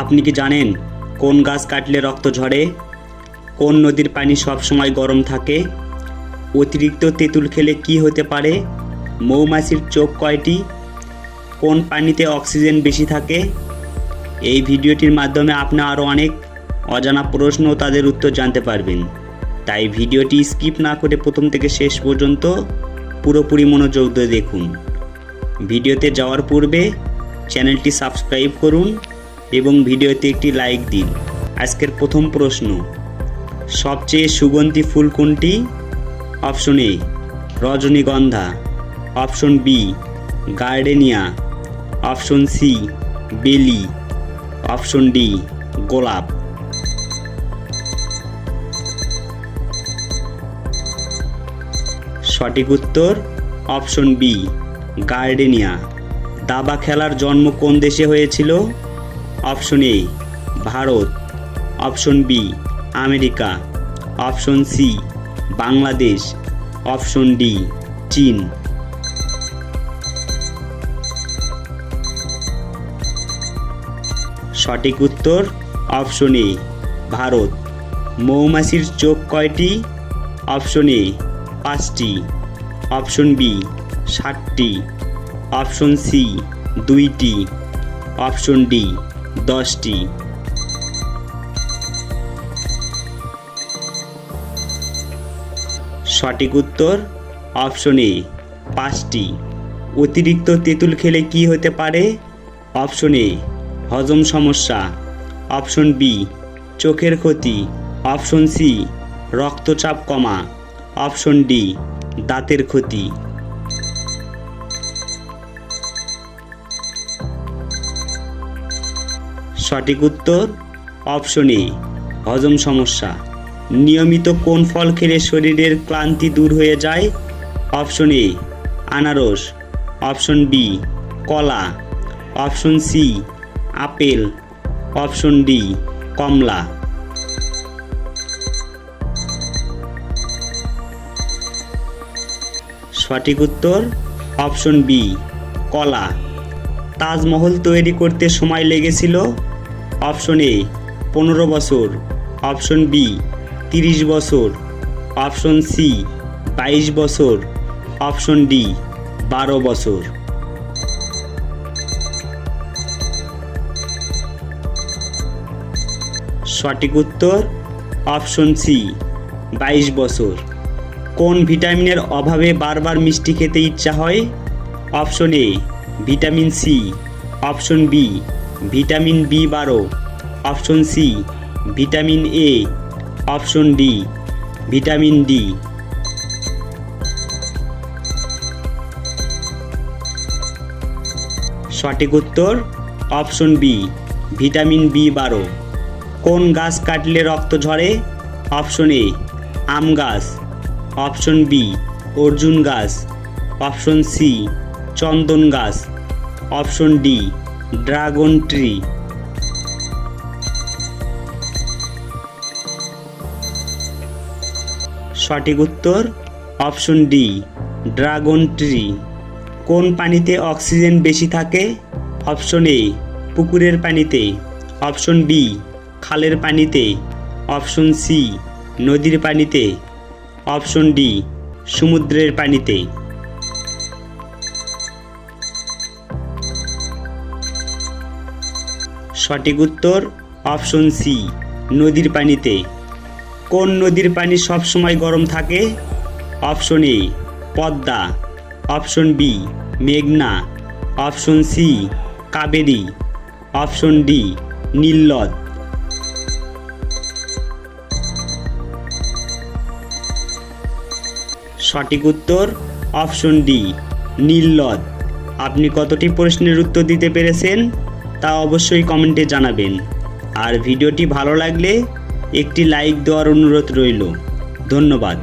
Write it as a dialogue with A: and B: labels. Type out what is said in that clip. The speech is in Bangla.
A: আপনি কি জানেন কোন গাছ কাটলে রক্ত ঝরে? কোন নদীর পানি সবসময় গরম থাকে? অতিরিক্ত তেঁতুল খেলে কি হতে পারে? মৌমাছির চোখ কয়টি? কোন পানিতে অক্সিজেন বেশি থাকে? এই ভিডিওটির মাধ্যমে আপনি আরও অনেক অজানা প্রশ্ন ও তাদের উত্তর জানতে পারবেন। তাই ভিডিওটি স্কিপ না করে প্রথম থেকে শেষ পর্যন্ত পুরোপুরি মনোযোগ দিয়ে দেখুন। ভিডিওতে যাওয়ার পূর্বে চ্যানেলটি সাবস্ক্রাইব করুন এবং ভিডিওতে একটি লাইক দিন। আজকের প্রথম প্রশ্ন, সবচেয়ে সুগন্ধি ফুল কোনটি? অপশন এ, রজনীগন্ধা। Option B, gardenia. Option C, বেলি। অপশন ডি, গোলাপ। সঠিক উত্তর, অপশন বি, গার্ডেনিয়া। দাবা খেলার জন্ম কোন দেশে হয়েছিল? Option A, Bharat. Option B, America. Option C, Bangladesh. Option D, চীন। সঠিক উত্তর, অপশন এ, ভারত। মৌমাছির চোখ কয়টি? অপশন এ, পাঁচটি। অপশন বি, ষাটটি। অপশন সি, দুইটি। অপশন ডি দশটি। সঠিক উত্তর অপশন এ পাঁচটি। অতিরিক্ত তেঁতুল খেলে কি হতে পারে? অপশন এ হজম সমস্যা। অপশন বি চোখের ক্ষতি। অপশন সি রক্তচাপ কমা। অপশন ডি দাঁতের ক্ষতি। সঠিক উত্তর? অপশন এ, হজম সমস্যা। নিয়মিত কোন ফল খেলে শরীরের ক্লান্তি দূর হয়ে যায়? অপশন এ, আনারস। অপশন বি, কলা। Option C, apple. Option D, কমলা। সঠিক উত্তর? অপশন বি, কলা। তাজমহল তৈরি করতে সময় লেগেছিল? অপশন এ, পনেরো বছর। অপশন বি, তিরিশ বছর। অপশন সি, বাইশ বছর। অপশন ডি, বারো বছর। সঠিক উত্তর, অপশন সি, বাইশ বছর। কোন ভিটামিনের অভাবে বারবার মিষ্টি খেতে ইচ্ছা হয়? Option A, vitamin C. Option B vitamin B বারো, option C, vitamin A, option D, vitamin D. সঠিক উত্তর, অপশন বি, ভিটামিন বি বারো। কোন গাছ কাটলে রক্ত ঝরে? অপশন এ, আম গাছ। অপশন বি, অর্জুন গাছ। অপশন সি, চন্দন গাছ। Option D dragon tree. সঠিক উত্তর, অপশন ডি, ড্রাগন ট্রি। কোন পানিতে অক্সিজেন বেশি থাকে? অপশন এ, পুকুরের পানিতে। অপশন বি খালের পানিতে। অপশন সি, নদীর পানিতে। অপশন ডি, সমুদ্রের পানিতে। সঠিক উত্তর অপশন সি নদীর পানিতে। কোন নদীর পানি সবসময় গরম থাকে? Option A Padma. Option B মেঘনা। Option C Kaveri. Option D নীলনদ। সঠিক উত্তর অপশন ডি নীলনদ। আপনি কতটি প্রশ্নের উত্তর দিতে পেরেছেন? তা অবশ্যই কমেন্টে জানাবেন। আর ভিডিওটি ভালো লাগলে একটি লাইক দেওয়ার অনুরোধ রইল। ধন্যবাদ।